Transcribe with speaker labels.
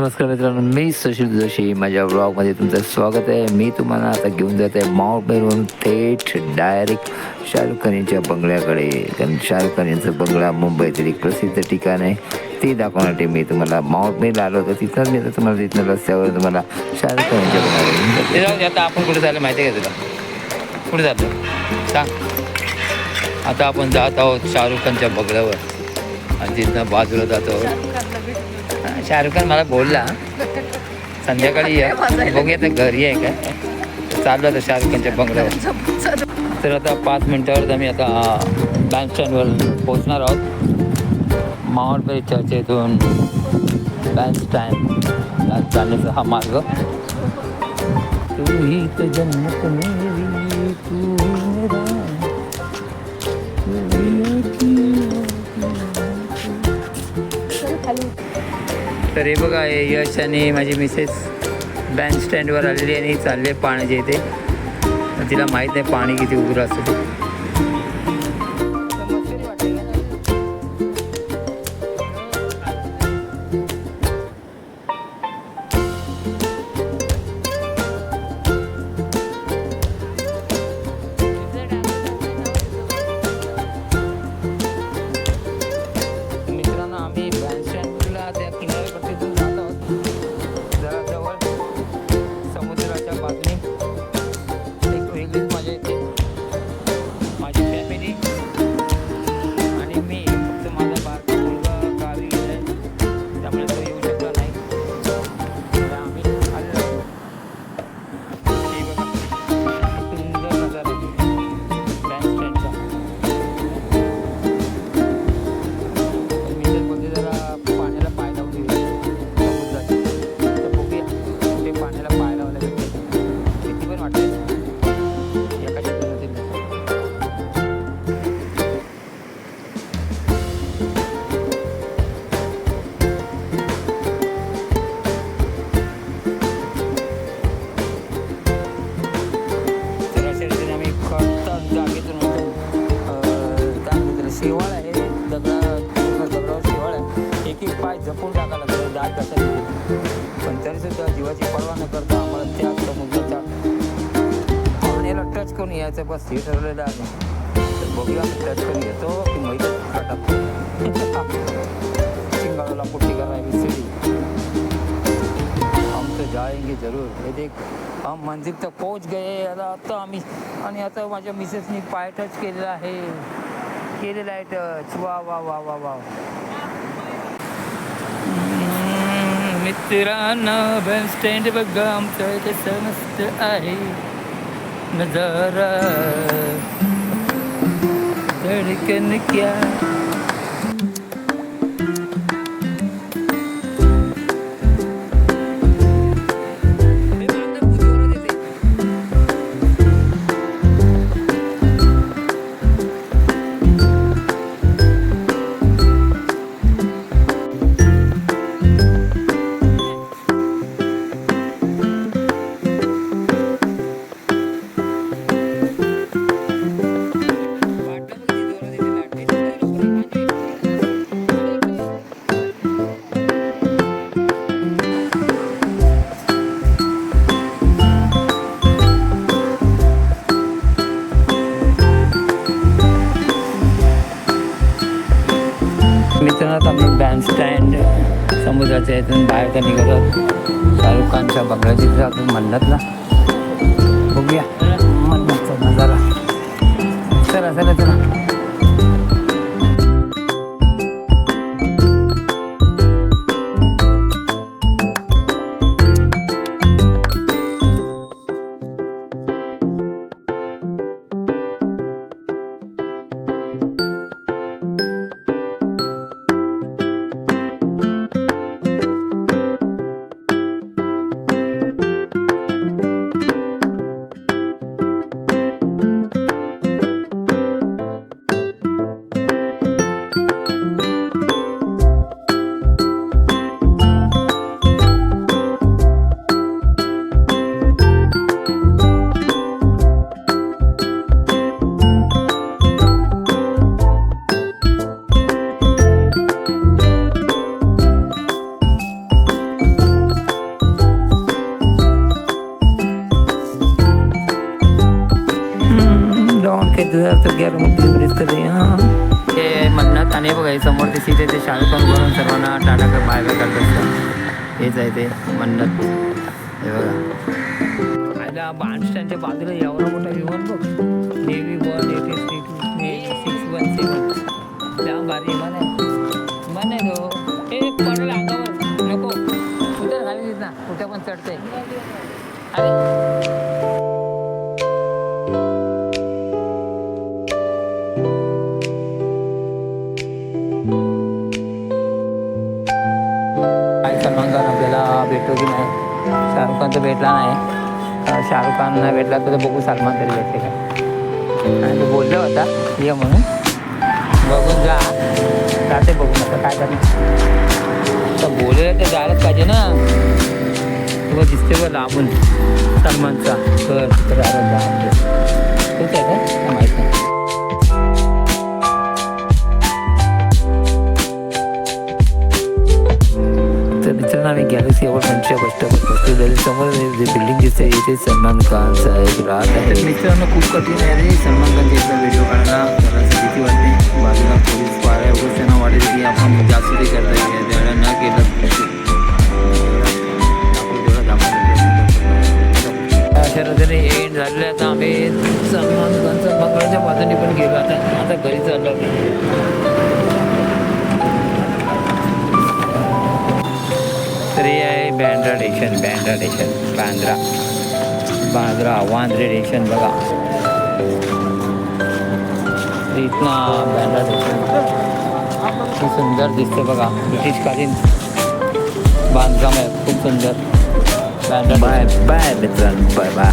Speaker 1: नमस्कार मित्रांनो मी सुशील जोशी. माझ्या ब्लॉगमध्ये तुमचं स्वागत आहे. मी तुम्हाला आता घेऊन जात आहे माउंट मेरून थेट डायरेक्ट शाहरुख खान यांच्या बंगल्याकडे. कारण शाहरुख खान यांचं बंगला मुंबईतील एक प्रसिद्ध ठिकाण आहे. ते दाखवण्यासाठी मी तुम्हाला माउंट मेल आलो होतो. तिथं मी आता तुम्हाला तिथनं रस्त्यावर तुम्हाला शाहरुख खान यांच्या बंगल्याकडे
Speaker 2: आता आपण कुठे झालं माहिती आहे का तुला? कुठे जातो सांग. आता आपण जात आहोत शाहरुख खानच्या बंगल्यावर. आणि तिथनं बाजूला जातो आहोत. शाहरुख खान मला बोलला संध्याकाळी या. बघूया तर घरी आहे का चाललो आता शाहरुख खानच्या बंगल्यावर. तर आता पाच मिनटावर आम्ही आता बँक स्टँडवर पोहोचणार आहोत. मावळपरी चर्चेतून बँक स्टँड जाण्याचा हा मार्ग. तू ही तुम्ही तर हे बघा हे यश आणि माझी मिसेस बँड स्टँडवर आलेली आणि चालले पाण्याच्या इथे. तिला माहीत नाही पाणी किती उग्र असतं. जपून टाकायला लागतो दाट कशा पण तरी सुद्धा जीवाची पर्वा न करता आम्हाला त्या समुद्राच्या पाण्याला टच करून यायचं. बस हे ठरवलेलं आहे. तर बघूया आम्ही टच करून घेतो की मैदान टाकतो चिंगाळूला पुट्टी करायची सिडी हम तो जाएंगे जरूर. हे देख हम मंदिर तर पोच गए आता आता आम्ही आणि आता माझ्या मिसेसनी पाय टच केलेला आहे. केलेला आहे टच वा वा वा वा वा. मित्रांना बस स्टँड बघा आमचं कसं मस्त आहे. नजारा. धडकन क्या? समुद्राच्या इथून बाहेर तर निघत शाहरुख खानच्या बंगल्याची तिथे आपण म्हणत ना बघूया मन्नतचा नजारा. चला चला चला. इंतजार तो क्या रिलीज कर रही हां. ते मन्नत आणि बघा समोर ते सीट आहे ते शाहरुख खान करून सर्वांना टाटा कर बाय बाय करत असतात हेच आहे ते मन्नत. हे बघा. आयला बाण बाजूला एवढा मोठा विमान बघ. Navy one eight six six one seven त्या भारी विमान आहे. विमान आहे तो. हे पडलं अंगावर. नको. कुठे खाली ना कुठे पण चढते. अरे भेटतो की नाही? शाहरुख खान तर भेटला नाही. शाहरुख खान नाही भेटला तर बघू सलमान तरी भेटते का? आणि तो बोलला होता ये म्हणून. बघून जा. जाते बघून आता काय करणार. तर बोलले तर जायलाच पाहिजे ना. तुला दिसते बघ लांबून. सलमानचा. तर तर अरे तोच आहे का? माहीत नाही. तर मित्रांनो आम्ही गॅलेक्सी अपार्टमेंटच्या बस स्टॉपवर बसलेलो समोर जे बिल्डिंग दिसते इथे सलमान खान साहेब राहत आहे मित्रांनो खूप कठीण आहे रे सलमान खानचा एकदा व्हिडिओ काढला जराशी भीती वाटते बाजूला पोलीस वाऱ्या वगैरे त्यांना वाटेल की आपण जास्त ते करता त्यावेळेला न केलं. अशा रीतीने एंड झालेलं. आता आम्ही सलमान खानच्या मंगळाच्या बाजूने पण गेलो. आता आता घरी चाललो Bandra station Bandra station Bandra Bandra Vandre station बघा इथना बँड्रा खूप सुंदर दिसते बघा. ब्रिटिशकालीन बांधकाम आहे. खूप सुंदर. बाय बाय मित्रांनो. Bye bye